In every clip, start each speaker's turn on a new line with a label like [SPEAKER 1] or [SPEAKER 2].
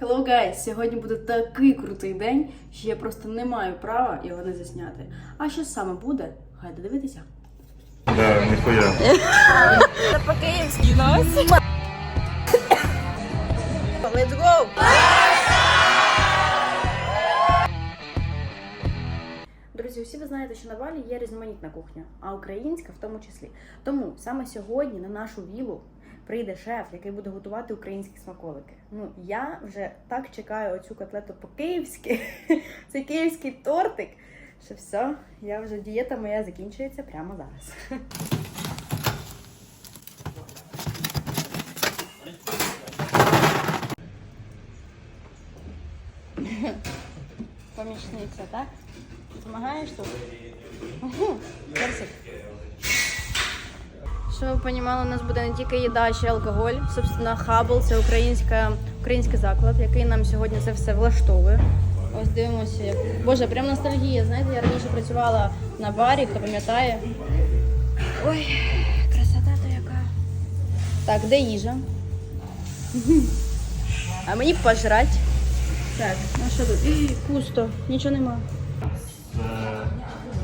[SPEAKER 1] Hello guys! Сьогодні буде такий крутий день, що я просто не маю права його не засняти. А що саме буде? Хай додивитися.
[SPEAKER 2] Да, ніхуя.
[SPEAKER 1] По-київськи нас. Let's go! Друзі, усі ви знаєте, що на Балі є різноманітна кухня, а українська в тому числі. Тому саме сьогодні на нашу вілу прийде шеф, який буде готувати українські смаколики. Ну я вже так чекаю оцю котлету по-київськи. Це київський тортик. Що все, я вже дієта моя закінчується прямо зараз. Помічниця, так? Помагаєш тут? Персик. Щоб ви розуміли, у нас буде не тільки їда, а ще й алкоголь. Собственно, Хабл це українська, український заклад, який нам сьогодні це все влаштовує. Ось дивимося. Боже, прям ностальгія. Знаєте, я раніше працювала на барі, хто пам'ятає. Ой, красота то яка. Так, де їжа? А мені пожрать. Так, ну що тут? Пусто, нічого нема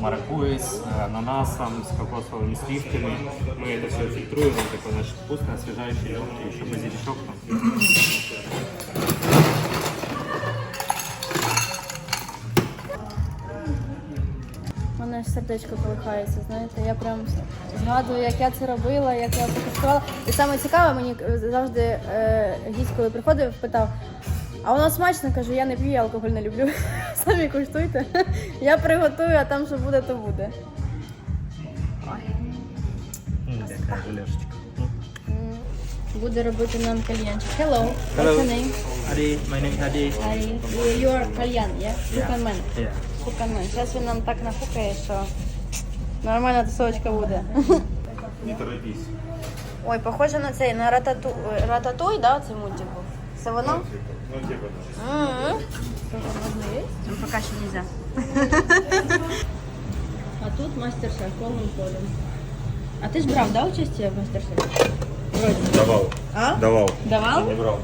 [SPEAKER 2] З е, маракуйей, з е, ананасом, з кокосовими сливками. Мы это все фильтруем, он такой наш вкусный, освежающий, легкий, еще базиличок там.
[SPEAKER 1] У мене аж сердечко колихається, знаєте, я прям згадую, як я це робила, як я покуштувала. І саме цікаве, мені завжди е, гість, коли приходив, питав, а воно смачно, кажу, я не п'ю, я алкоголь не люблю. Самі куштуйте. Я приготую, а там що буде, то буде. Буде робити нам кальянчик. Hello. What's your name?
[SPEAKER 3] Adi, my name is Adi.
[SPEAKER 1] Ari. You are кальян, yeah? Фуканмен.
[SPEAKER 3] Yeah.
[SPEAKER 1] Фуканмен. Зараз він нам так нафукає, що нормальна тусовочка буде.
[SPEAKER 2] Не торопись.
[SPEAKER 1] Ой, похоже на цей, на ратату... рататуй, да, цей мультик був? Це воно?
[SPEAKER 2] Ну?
[SPEAKER 1] Ну, пока еще нельзя. А тут мастер-шеф полным ходом. А ты ж брав, да, участие в мастер-шефе? Вроде.
[SPEAKER 2] давал.
[SPEAKER 1] А?
[SPEAKER 2] Давал.
[SPEAKER 1] Давал?
[SPEAKER 2] Не брал.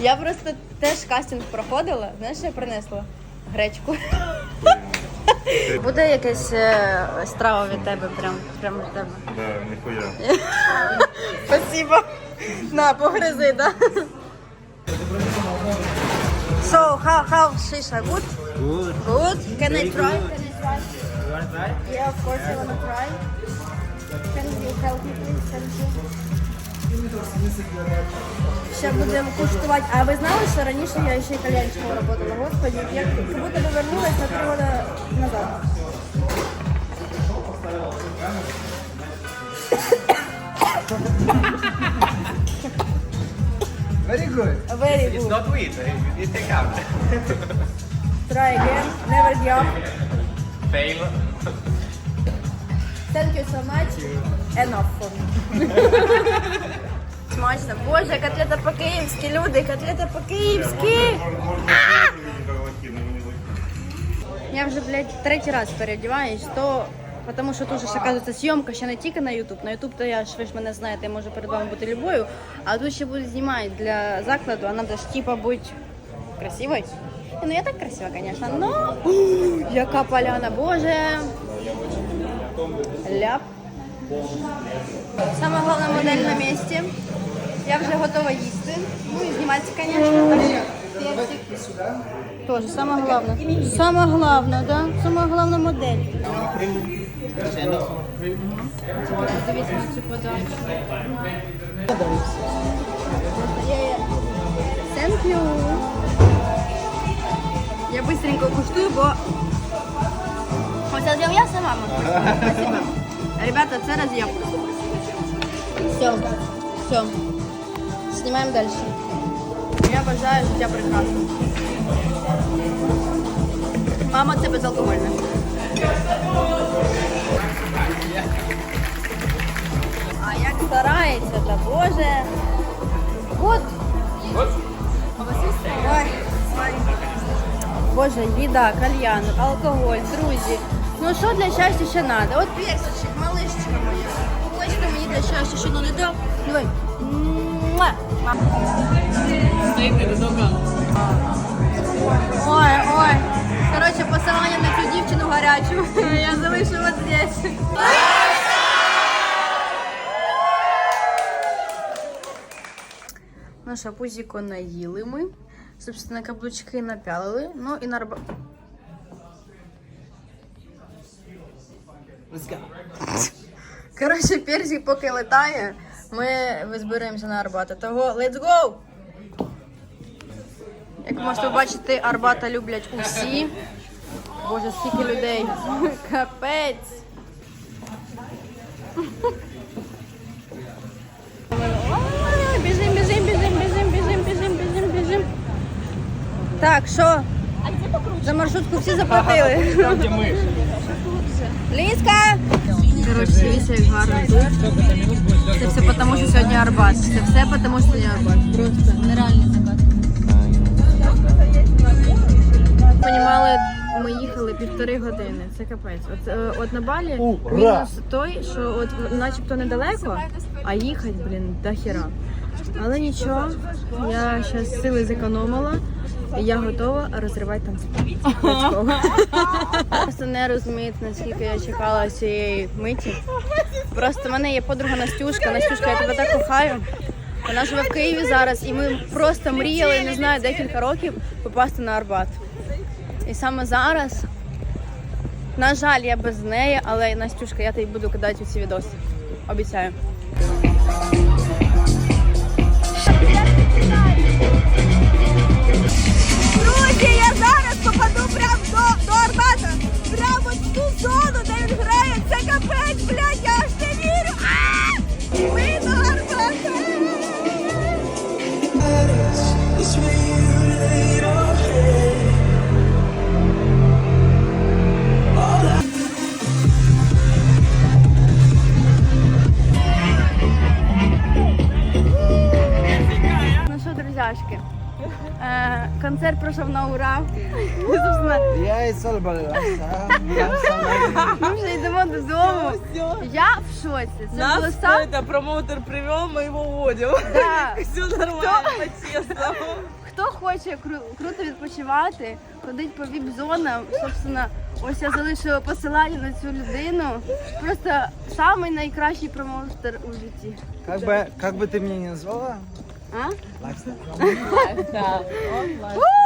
[SPEAKER 1] Я просто теж кастинг проходила. Знаєш, що я принесла? Гречку. Буде якась е, страва від тебе, прям, прям від тебе.
[SPEAKER 2] Да, нихуя.
[SPEAKER 1] Спасибо. На, погризи, да? So, how, how shisha? Good?
[SPEAKER 3] Good.
[SPEAKER 1] Good? Can I
[SPEAKER 3] Very
[SPEAKER 1] try? Can I try?
[SPEAKER 3] You want to try?
[SPEAKER 1] Yeah, of course I wanna try. Can you help me, please? Thank you. Ще будемо куштувати. А ви знали, що раніше я ще кальянчиком працювала? Господи, я як будто би вернулась на три роки назад.
[SPEAKER 3] Very good.
[SPEAKER 1] Very
[SPEAKER 3] It's
[SPEAKER 1] good.
[SPEAKER 3] not sweet. You need take out.
[SPEAKER 1] Try again. Never give up.
[SPEAKER 3] Fail.
[SPEAKER 1] Thank you so much. Enough for me. Смачно. Боже, котлета по-київськи, люди, котлета по-київськи. Я вже, блядь, третій раз переодіваюсь, то тому що тут же ж, зйомка ще не тільки на YouTube. На YouTube то я ж ви ж мене знаєте, я можу перед вами бути любою, а тут ще будуть знімати для закладу, а треба ж типа бути красивою. Ну я так красива, звісно, но яка поляна, боже. Ляп. Сама головна модель на місці. Я вже готова їсти. Ну і зніматися, звісно. Тоже саме головне. Саме головне, да? Саме головна модель. Thank you. Я быстренько куштую, бо з'їм я сама можу. Спасибо. Ребята, це роз'єм. Все, все. Знімаємо далі. Я бажаю життя прекрасно. Мама, це безалкогольне. знімається, та Боже. От. Боже, їда, кальян, алкоголь, друзі. Ну що для щастя ще треба? От персичок, малишечка моя. Хочете мені для щастя, ще ну не дав. Давай. Ой,
[SPEAKER 3] ой. Коротше, посилання на
[SPEAKER 1] цю дівчину гарячу. Я залишу вас здесь. Що, пузіко наїли ми. Собственно, каблучки напялили. Ну і на арба... Коротше, персик поки летає, ми збираємося на Арбата. Того let's go! Як можете бачити, Арбата люблять усі. Боже, скільки людей. Капець. Так, що? За маршрутку всі заплатили. Ліска! Коротше, дивіться, як гарно тут. Це все тому, що сьогодні Арбат. Це все тому, що сьогодні Арбат. Просто нереальний закат. Понімали, ми їхали півтори години. Це капець. От, е, от на балі мінус той, що от начебто недалеко, а їхати, блін, до хіра. Але нічого, я зараз сили зекономила, я готова розривати go. Просто не розумієте, наскільки я чекала цієї миті. Просто в мене є подруга Настюшка. Настюшка, я тебе так кохаю. Вона живе в Києві зараз, і ми просто мріяли, не знаю, декілька років попасти на Арбат. І саме зараз, на жаль, я без неї, але Настюшка, я тобі буду кидати ці відоси. Обіцяю.
[SPEAKER 4] Друзі, я зараз попаду прямо до, до Арбата. Прямо в ту зону, де він грає. Це капець, блядь,
[SPEAKER 1] е, концерт пройшов на ура. Собственно,
[SPEAKER 3] Я и Сальбалева.
[SPEAKER 1] ми вже йдемо додому. Я в шоці. Це було
[SPEAKER 5] Нас
[SPEAKER 1] сам.
[SPEAKER 5] это промоутер привел, мы его уводим.
[SPEAKER 1] Да.
[SPEAKER 5] Все нормально, по-честному.
[SPEAKER 1] Хто хоче кру- круто відпочивати, ходить по віп-зонам, собственно, ось я залишила посилання на цю людину. Просто самий найкращий промоутер у житті.
[SPEAKER 3] Как бы, как бы ты меня не назвала?
[SPEAKER 1] а?
[SPEAKER 3] Лайфстайл.
[SPEAKER 5] Да.
[SPEAKER 1] У!